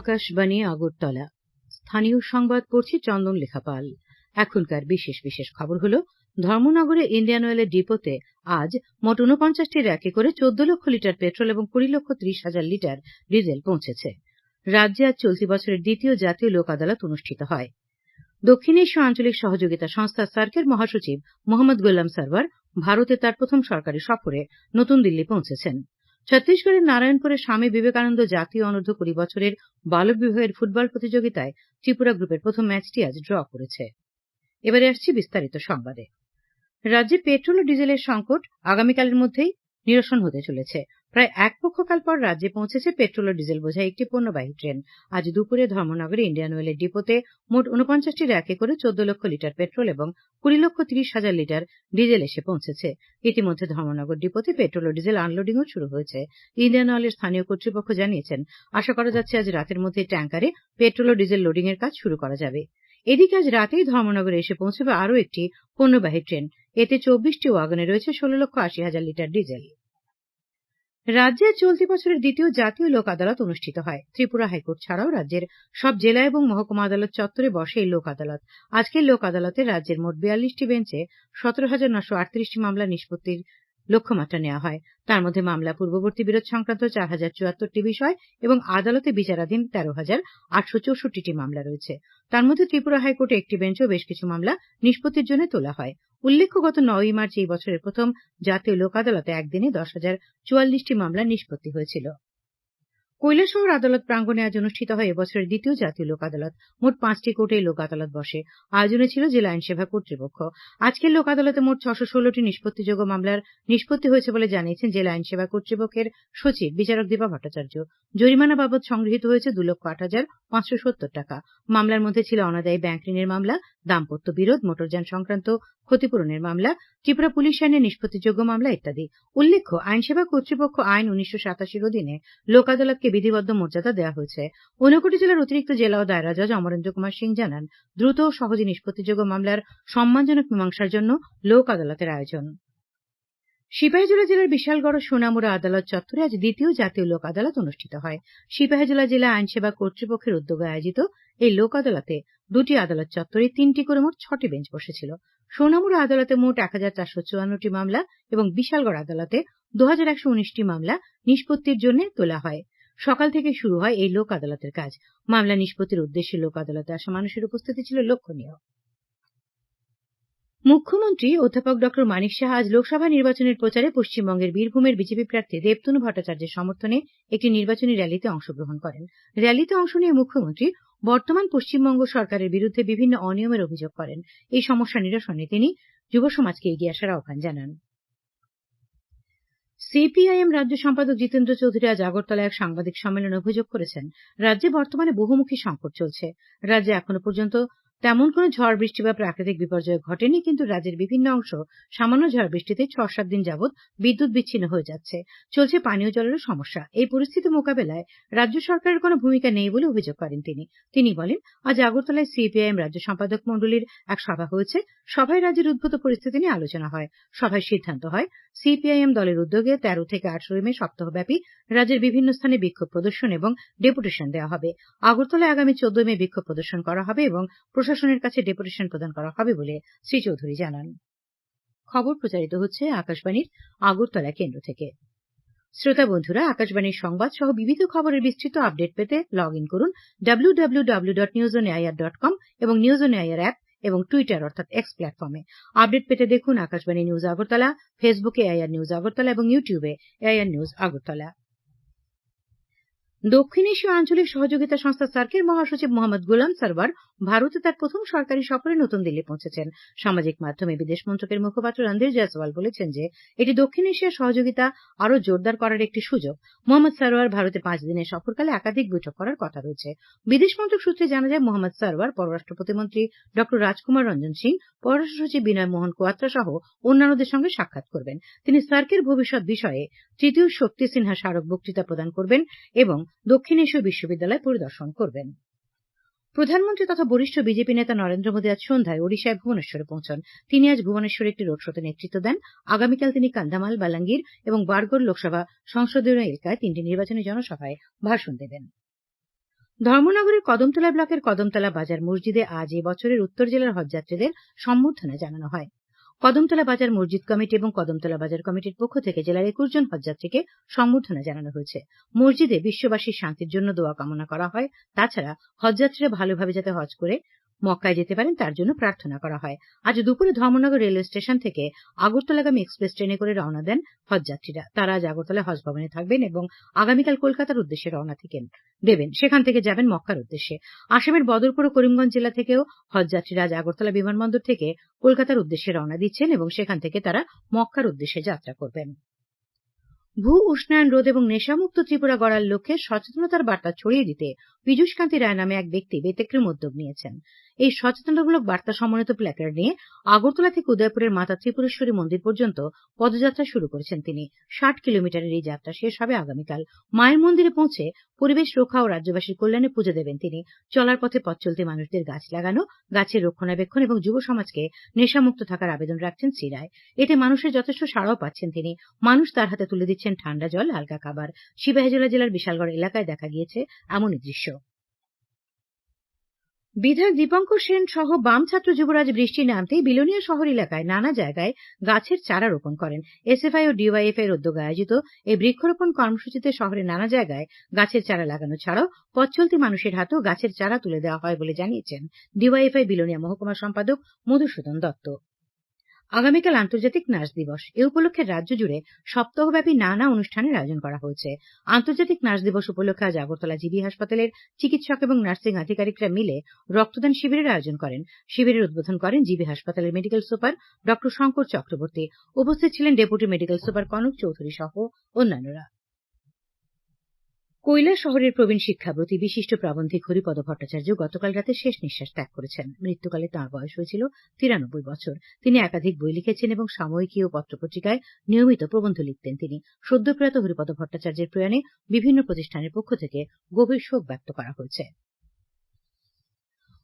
আকাশবাণী আগরতলা। স্থানীয় সংবাদ পড়ছি চন্দন লেখাপাল। এখনকার বিশেষ বিশেষ খবর হল, ধর্মনগরে ইন্ডিয়ান অয়েলের ডিপোতে আজ মোট ঊনপঞ্চাশটি র্যাকে করে চোদ্দ লক্ষ লিটার পেট্রোল এবং কুড়ি লক্ষ ত্রিশ হাজার লিটার ডিজেল পৌঁছেছে। রাজ্যে আজ চলতি বছরের দ্বিতীয় জাতীয় লোক আদালত অনুষ্ঠিত হয়। দক্ষিণ এশীয় আঞ্চলিক সহযোগিতা সংস্থা সার্কের মহাসচিব মোহাম্মদ গোলাম সারওয়ার ভারতে তার প্রথম সরকারি সফরে নতুন দিল্লি পৌঁছেছেন। ছত্তিশগড়ের নারায়ণপুরে স্বামী বিবেকানন্দ জাতীয় অনূর্ধ্ব কুড়ি বছরের বালক বিবাহের ফুটবল প্রতিযোগিতায় ত্রিপুরা গ্রুপের প্রথম ম্যাচটি আজ ড্র করেছে। এবারে আসছি বিস্তারিত সংবাদে। রাজ্যে পেট্রোল ও ডিজেলের সংকট আগামীকালের মধ্যেই নিরসন হতে চলেছে। প্রায় এক পক্ষকাল পর রাজ্যে পৌঁছেছে পেট্রোল ও ডিজেল বোঝাই একটি পণ্যবাহী ট্রেন। আজ দুপুরে ধর্মনগরে ইন্ডিয়ান অয়েলের ডিপোতে মোট ঊনপঞ্চাশটি র্যাকে করে চোদ্দ লক্ষ লিটার পেট্রোল এবং কুড়ি লক্ষ তিরিশ হাজার লিটার ডিজেল এসে পৌঁছেছে। ইতিমধ্যে ধর্মনগর ডিপোতে পেট্রোল ও ডিজেল আনলোডিংও শুরু হয়েছে। ইন্ডিয়ান অয়েলের স্থানীয় কর্তৃপক্ষ জানিয়েছেন, আশা করা যাচ্ছে আজ রাতের মধ্যে ট্যাঙ্কারে পেট্রোল ও ডিজেল লোডিং এর কাজ শুরু করা যাবে। এদিকে আজ রাতেই ধর্মনগরে এসে পৌঁছবে আরও একটি পণ্যবাহী ট্রেন। এতে চব্বিশটি ওয়াগনে রয়েছে ষোলো লক্ষ আশি হাজার লিটার ডিজেল। রাজ্যে চলতি বছরের দ্বিতীয় জাতীয় লোক আদালত অনুষ্ঠিত হয়। ত্রিপুরা হাইকোর্ট ছাড়াও রাজ্যের সব জেলা এবং মহকুমা আদালত চত্বরে বসে এই লোক আদালত। আজকের লোক আদালতে রাজ্যের মোট বিয়াল্লিশটি বেঞ্চে সতেরো হাজার নশো আটত্রিশটি মামলা নিষ্পত্তির লক্ষ্যমাত্রা নেওয়া হয়। তার মধ্যে মামলা পূর্ববর্তী বিরোধ সংক্রান্ত চার হাজার চুয়াত্তরটি বিষয় এবং আদালতে বিচারাধীন তেরো হাজার আটশো চৌষট্টিটি মামলা রয়েছে। তার মধ্যে ত্রিপুরা হাইকোর্টে একটি বেঞ্চেও বেশ কিছু মামলা নিষ্পত্তির জন্য তোলা হয়। উল্লেখ্য গত নয়ই মার্চ এই বছরের প্রথম জাতীয় লোক আদালতে একদিনে দশ হাজার চুয়াল্লিশটি মামলা নিষ্পত্তি হয়েছিল। কৈলাসহর আদালত প্রাঙ্গণে আজ অনুষ্ঠিত হয় এবছরের দ্বিতীয় জাতীয় লোক আদালত। মোট পাঁচটি কোর্টে লোক আদালত বসে। আয়োজনে ছিল জেলা আইন সেবা কর্তৃপক্ষ। আজকের লোক আদালতে মোট ছশো ষোলোটি নিষ্পত্তিযোগ্য মামলার নিষ্পত্তি হয়েছে বলে জানিয়েছেন জেলা আইন সেবা কর্তৃপক্ষের সচিব বিচারক দীপা ভট্টাচার্য। জরিমানা বাবদ সংগৃহীত হয়েছে দু লক্ষ আট হাজার পাঁচশো সত্তর টাকা। মামলার মধ্যে ছিল অনাদায়ী ব্যাংক ঋণের মামলা, দাম্পত্য বিরোধ, মোটরযান সংক্রান্ত ক্ষতিপূরণের মামলা, ত্রিপুরা পুলিশ আইনের নিষ্পত্তিযোগ্য মামলা ইত্যাদি। উল্লেখ্য, আইনসেবা কর্তৃপক্ষ আইন উনিশশো সাতাশির অধীনে লোক আদালতকে বিধিবদ্ধ মর্যাদা দেওয়া হয়েছে। ঊনকোটি জেলার অতিরিক্ত জেলা ও দায়রা জজ অমরেন্দ্র কুমার সিং জানান, দ্রুত ও সহজে নিষ্পত্তিযোগ্য মামলার সম্মানজনক মীমাংসার জন্য লোক আদালতের আয়োজন। সিপাহীজলা জেলার বিশালগড় সোনামুড়া আদালত চত্বরে আজ দ্বিতীয় জাতীয় লোক আদালত অনুষ্ঠিত হয়। সিপাহীজলা জেলা আইনসেবা কর্তৃপক্ষের উদ্যোগে আয়োজিত এই লোক আদালতে দুটি আদালত চত্বরে তিনটি করে মোট ছটি বেঞ্চ বসেছিল। সোনামুড়া আদালতে মোট এক হাজার চারশো চুয়ান্নটি মামলা এবং বিশালগড় আদালতে দু হাজার একশো উনিশটি মামলা নিষ্পত্তির জন্য তোলা হয়। সকাল থেকে শুরু হয় এই লোক আদালতের কাজ। মামলা নিষ্পত্তির উদ্দেশ্যে লোক আদালতে আসা মানুষের উপস্থিতি ছিল লক্ষণীয়। মুখ্যমন্ত্রী অধ্যাপক ড. মানিক সাহা আজ লোকসভা নির্বাচনের প্রচারে পশ্চিমবঙ্গের বীরভূমের বিজেপি প্রার্থী দেবতনু ভট্টাচার্যের সমর্থনে একটি নির্বাচনী র্যালিতে অংশগ্রহণ করেন। র্যালিতে অংশ নিয়ে মুখ্যমন্ত্রী বর্তমান পশ্চিমবঙ্গ সরকারের বিরুদ্ধে বিভিন্ন অনিয়মের অভিযোগ করেন। এই সমস্যা নিরসনে তিনি যুব সমাজকে এগিয়ে আসার আহ্বান জানান। সিপিআইএম রাজ্য সম্পাদক জিতেন্দ্র চৌধুরী আজ আগরতলায় এক সাংবাদিক সম্মেলনে অভিযোগ করেছেন, রাজ্যে বর্তমানে বহুমুখী সংকট চলছে। রাজ্যে এখনও পর্যন্ত তেমন কোনো ঝড় বৃষ্টি বা প্রাকৃতিক বিপর্যয় ঘটেনি, কিন্তু রাজ্যের বিভিন্ন অংশ সামান্য ঝড় বৃষ্টিতে ছ সাত দিন যাবৎ বিদ্যুৎ বিচ্ছিন্ন হয়ে যাচ্ছে। চলছে পানীয় জলেরও সমস্যা। এই পরিস্থিতি মোকাবেলায় রাজ্য সরকারের কোনো ভূমিকা নেই বলে অভিযোগ করেন তিনি। তিনি বলেন, আজ আগরতলায় সিপিআইএম রাজ্য সম্পাদক মণ্ডলীর এক সভা হয়েছে। সভায় রাজ্যের উদ্ভূত পরিস্থিতি নিয়ে আলোচনা হয়। সভায় সিদ্ধান্ত হয়, সিপিআইএম দলের উদ্যোগে তেরো থেকে আঠারোই মে সপ্তাহব্যাপী রাজ্যের বিভিন্ন স্থানে বিক্ষোভ প্রদর্শন এবং ডেপুটেশন দেওয়া হবে। আগরতলায় আগামী চোদ্দ মে বিক্ষোভ প্রদর্শন করা হবে এবং প্রশাসনের কাছে ডেপুটেশন প্রদান করা হবে বলে শ্রী চৌধুরী জানান। খবর প্রচারিত হচ্ছে আকাশবাণীর আগরতলা কেন্দ্র থেকে। শ্রোতা বন্ধুরা, আকাশবাণীর সংবাদ সহ বিবিধ খবরের বিস্তৃত আপডেট পেতে লগ ইন করুন W W W dot news on AIR dot com এবং নিউজ অন এআইআর অ্যাপ এবং টুইটার অর্থাৎ এক্স প্ল্যাটফর্মে আপডেট পেতে দেখুন আকাশবাণী নিউজ আগরতলা ফেসবুকে এআইআর নিউজ আগরতলা এবং ইউটিউবে এআইআর নিউজ আগরতলা। দক্ষিণ এশীয় আঞ্চলিক সহযোগিতা সংস্থা সার্কের মহাসচিব মোহাম্মদ গোলাম সারওয়ার ভারতে তার প্রথম সরকারি সফরে নতুন দিল্লি পৌঁছেছেন। সামাজিক মাধ্যমে বিদেশ মন্ত্রকের মুখপাত্র রণধীর জয়সওয়াল বলেছেন যে, এটি দক্ষিণ এশিয়ার সহযোগিতা আরও জোরদার করার একটি সুযোগ। মোহাম্মদ সারওয়ার ভারতে পাঁচ দিনের সফরকালে একাধিক বৈঠক করার কথা রয়েছে। বিদেশ মন্ত্রক সূত্রে জানা যায়, মোহাম্মদ সারওয়ার, পররাষ্ট্র প্রতিমন্ত্রী ড. রাজকুমার রঞ্জন সিং, পররাষ্ট্র সচিব বিনয় মোহন কোয়াত্রা সহ অন্যান্যদের সঙ্গে সাক্ষাৎ করবেন। তিনি সার্কের ভবিষ্যৎ বিষয়ে তৃতীয় শক্তি সিনহা স্মারক বক্তৃতা প্রদান করবেন এবং দক্ষিণ এশীয় বিশ্ববিদ্যালয় পরিদর্শন করবেন। প্রধানমন্ত্রী তথা বরিষ্ঠ বিজেপি নেতা নরেন্দ্র মোদী আজ সন্ধ্যায় ওড়িশায় ভুবনেশ্বরে পৌঁছন। তিনি আজ ভুবনেশ্বরে একটি রোড শোতে নেতৃত্ব দেন। আগামীকাল তিনি কান্ধামাল বালাঙ্গীর এবং বারগড় লোকসভা সংসদীয় এলাকায় তিনটি নির্বাচনী জনসভায় ভাষণ দেবেন। ধর্মনগরের কদমতলা ব্লকের কদমতলা বাজার মসজিদে আজ এ বছরের উত্তর জেলার হজযাত্রীদের সম্বর্ধনা জানানো হয়। কদমতলা বাজার মসজিদ কমিটি এবং কদমতলা বাজার কমিটির পক্ষ থেকে জেলার একুশ জন হজযাত্রীকে সম্বর্ধনা জানানো হয়েছে। মসজিদে বিশ্ববাসীর শান্তির জন্য দোয়া কামনা করা হয়। তাছাড়া হজযাত্রীরা ভালোভাবে যাতে হজ করে মক্কায় যেতে পারেন, তার জন্য প্রার্থনা করা হয়। আজ দুপুরে ধর্মনগর রেলওয়ে স্টেশন থেকে আগরতলাগামী এক্সপ্রেস ট্রেনে করে রওনা দেন হজযাত্রীরা। তারা আজ আগরতলা হজ ভবনে থাকবেন এবং আগামীকাল কলকাতার উদ্দেশ্যে রওনা থেকেন দেবেন। সেখান থেকে যাবেন মক্কার উদ্দেশ্যে। আসামের বদরপুর ও করিমগঞ্জ জেলা থেকেও হজযাত্রীরা আজ আগরতলা বিমানবন্দর থেকে কলকাতার উদ্দেশ্যে রওনা দিচ্ছেন এবং সেখান থেকে তারা মক্কার উদ্দেশ্যে যাত্রা করবেন। ভূ উষ্ণায়ন রোধ এবং নেশামুক্ত ত্রিপুরা গড়ার লক্ষ্যে সচেতনতার বার্তা ছড়িয়ে দিতে পীযূষ কান্তি রায় নামে এক ব্যক্তি ব্যতিক্রম উদ্যোগ নিয়েছেন। এই সচেতনতামূলক বার্তা সমন্বিত প্ল্যাকার্ড নিয়ে আগরতলা থেকে উদয়পুরের মাতা ত্রিপুরেশ্বরী মন্দির পর্যন্ত পদযাত্রা শুরু করেছেন তিনি। ষাট কিলোমিটারের এই যাত্রা শেষ হবে আগামীকাল। মায়ের মন্দিরে পৌঁছে পরিবেশ রক্ষা ও রাজ্যবাসীর কল্যাণে পুজো দেবেন তিনি। চলার পথে পথ চলতে মানুষদের গাছ লাগানো, গাছের রক্ষণাবেক্ষণ এবং যুব সমাজকে নেশামুক্ত থাকার আবেদন রাখছেন শ্রী রায় এতে মানুষের যথেষ্ট সাড়াও পাচ্ছেন তিনি। মানুষ তার হাতে তুলে দিচ্ছেন ঠান্ডা জল, হালকা খাবার। সিপাহীজলা জেলার বিশালগড় এলাকায় দেখা গিয়েছে এমনই দৃশ্য। বিধায়ক দীপঙ্কর সেন সহ বাম ছাত্র যুবরাজ বৃষ্টি নামতেই বিলোনিয়া শহর এলাকায় নানা জায়গায় গাছের চারা রোপণ করেন। এসএফআই ও ডিওয়াইএফ এর উদ্যোগে আয়োজিত এই বৃক্ষরোপণ কর্মসূচিতে শহরের নানা জায়গায় গাছের চারা লাগানো ছাড়াও পথচলতি মানুষের হাতেও গাছের চারা তুলে দেওয়া হয় বলে জানিয়েছেন। ডিওয়াইএফআই বিলোনিয়া মহকুমা সম্পাদক মধুসূদন দত্ত। আগামীকাল আন্তর্জাতিক নার্স দিবস। এ উপলক্ষে রাজ্য জুড়ে সপ্তাহব্যাপী নানা অনুষ্ঠানের আয়োজন করা হয়েছে। আন্তর্জাতিক নার্স দিবস উপলক্ষে আজ আগরতলা জিবি হাসপাতালের চিকিৎসক এবং নার্সিং আধিকারিকরা মিলে রক্তদান শিবিরের আয়োজন করেন। শিবিরের উদ্বোধন করেন জিবি হাসপাতালের medical super doctor Shankar Chakraborty. উপস্থিত ছিলেন deputy medical super Kanak Chowdhury সহ অন্যান্যরা। কৈলা শহরের প্রবীণ শিক্ষাব্রতী বিশিষ্ট প্রাবন্ধিক হরিপদ ভট্টাচার্য গতকাল রাতে শেষ নিঃশ্বাস ত্যাগ করেছেন। মৃত্যুকালে তাঁর বয়স হয়েছিল তিরানব্বই বছর। তিনি একাধিক বই লিখেছেন এবং সাময়িকী ও পত্রপত্রিকায় নিয়মিত প্রবন্ধ লিখতেন তিনি। সদ্যপ্রয়াত হরিপদ ভট্টাচার্যের প্রয়াণে বিভিন্ন প্রতিষ্ঠানের পক্ষ থেকে গভীর শোক ব্যক্ত করা হয়েছে।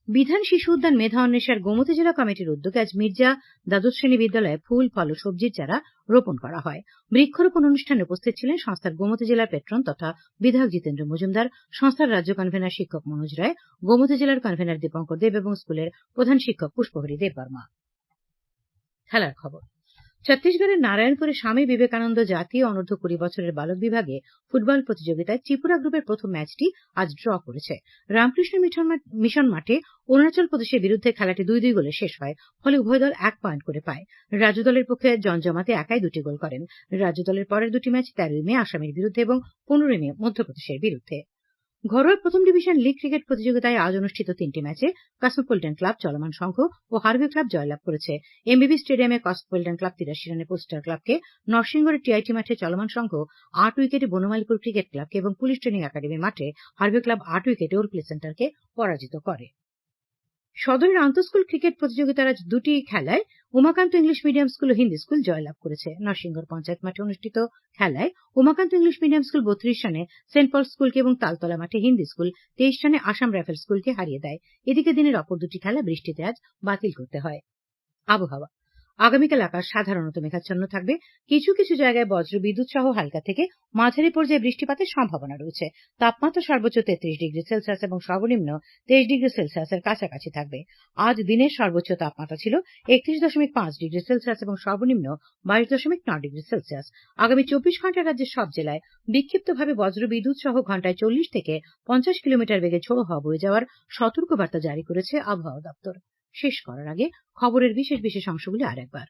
বিধান শিশু উদ্যান মেধা অন্বেষার গোমতী জেলা কমিটির উদ্যোগে আজ মির্জা দ্বাদশ শ্রেণি বিদ্যালয়ে ফুল, ফল ও সবজির চারা রোপণ করা হয়। বৃক্ষরোপণ অনুষ্ঠানে উপস্থিত ছিলেন সংস্থার গোমতী জেলার পেট্রন তথা বিধায়ক জিতেন্দ্র মজুমদার, সংস্থার রাজ্য কনভেনার শিক্ষক মনোজ রায়, গোমতী জেলার কনভেনার দীপঙ্কর দেব এবং স্কুলের প্রধান শিক্ষক পুষ্পহরি দেববর্মা। খেলার খবর। ছত্তিশগড়ের নারায়ণপুরে স্বামী বিবেকানন্দ জাতীয় অনূর্ধ্ব কুড়ি বছরের বালক বিভাগে ফুটবল প্রতিযোগিতায় ত্রিপুরা গ্রুপের প্রথম ম্যাচটি আজ ড্র করেছে। রামকৃষ্ণ মিশন মাঠে অরুণাচল প্রদেশের বিরুদ্ধে খেলাটি দুই দুই গোলে শেষ হয়, ফলে উভয় দল এক পয়েন্ট করে পায়। রাজ্য দলের পক্ষে জমজমাতে একাই দুটি গোল করেন। রাজ্য দলের পরের দুটি ম্যাচ তেরোই মে আসামের বিরুদ্ধে এবং পনেরোই মে মধ্যপ্রদেশের বিরুদ্ধে। ঘরোয়া প্রথম ডিভিশন লিগ ক্রিকেট প্রতিযোগিতায় আজ অনুষ্ঠিত তিনটি ম্যাচে কসমোপলিটন ক্লাব চলমান সংঘ ও হার্ভে ক্লাব জয়লাভ করেছে। এমবিবি স্টেডিয়ামে কসমোপলিটন ক্লাব তিরাশি রানে পোস্টার ক্লাবকে নরসিংগড়ের টিআইটি মাঠে চলমান সংঘ আট উইকেটে বনমালীপুর ক্রিকেট ক্লাবকে এবং পুলিশ ট্রেনিং একাডেমি মাঠে হার্ভে ক্লাব আট উইকেটে ওল্ড প্লে সেন্টারকে পরাজিত করে। সদরের আন্তঃস্কুল ক্রিকেট প্রতিযোগিতার আজ দুটি খেলায় উমাকান্ত ইংলিশ মিডিয়াম স্কুল ও হিন্দি স্কুল জয়লাভ করেছে। নরসিংহর পঞ্চায়েত মাঠে অনুষ্ঠিত খেলায় উমাকান্ত ইংলিশ মিডিয়াম স্কুল বত্রিশ রানে সেন্ট পল স্কুলকে এবং তালতলা মাঠে হিন্দি স্কুল তেইশ রানে আসাম রাইফেল স্কুলকে হারিয়ে দেয়। এদিকে দিনের অপর দুটি খেলা বৃষ্টিতে আজ বাতিল করতে হয়। আবহাওয়া। আগামীকাল আকাশ সাধারণত মেঘাচ্ছন্ন থাকবে। কিছু কিছু জায়গায় বজ্র বিদ্যুৎ সহ হালকা থেকে মাঝারি পর্যায়ে বৃষ্টিপাতের সম্ভাবনা রয়েছে। তাপমাত্রা সর্বোচ্চ তেত্রিশ ডিগ্রি সেলসিয়াস এবং সর্বনিম্ন তেইশ ডিগ্রি সেলসিয়াসের কাছাকাছি থাকবে। আজ দিনের সর্বোচ্চ তাপমাত্রা ছিল একত্রিশ দশমিক পাঁচ ডিগ্রি সেলসিয়াস এবং সর্বনিম্ন বাইশ দশমিক নয় ডিগ্রি সেলসিয়াস। আগামী চব্বিশ ঘণ্টা রাজ্যের সব জেলায় বিক্ষিপ্তভাবে বজ্র বিদ্যুৎ সহ ঘন্টায় চল্লিশ থেকে পঞ্চাশ কিলোমিটার বেগে ঝোড়ো হওয়া বয়ে যাওয়ার সতর্কবার্তা জারি করেছে আবহাওয়া দপ্তর। শেষ করার আগে খবরের বিশেষ বিশেষ অংশগুলি আর একবার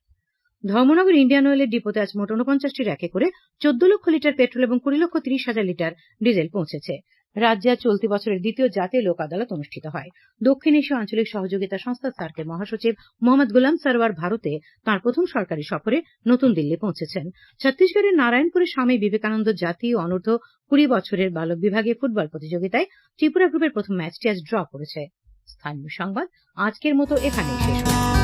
ধর্মনগর ইন্ডিয়ান অয়েলের ডিপোতে আজ মোট উনপঞ্চাশটি র্যাকে করে চোদ্দ লক্ষ লিটার পেট্রোল এবং কুড়ি লক্ষ তিরিশ হাজার লিটার ডিজেল পৌঁছেছে। রাজ্যে চলতি বছরের দ্বিতীয় জাতীয় লোক আদালত অনুষ্ঠিত হয়। দক্ষিণ এশীয় আঞ্চলিক সহযোগিতা সংস্থা সার্কের মহাসচিব মোহাম্মদ গুলাম সরওয়ার ভারতে তাঁর প্রথম সরকারি সফরে নতুন দিল্লি পৌঁছেছেন। ছত্তিশগড়ের নারায়ণপুরে স্বামী বিবেকানন্দ জাতীয় অনূর্ধ্ব কুড়ি বছরের বালক বিভাগে ফুটবল প্রতিযোগিতায় ত্রিপুরা গ্রুপের প্রথম ম্যাচটি আজ ড্র করেছে। স্থানীয় সংবাদ আজকের মতো এখানেই শেষ হল।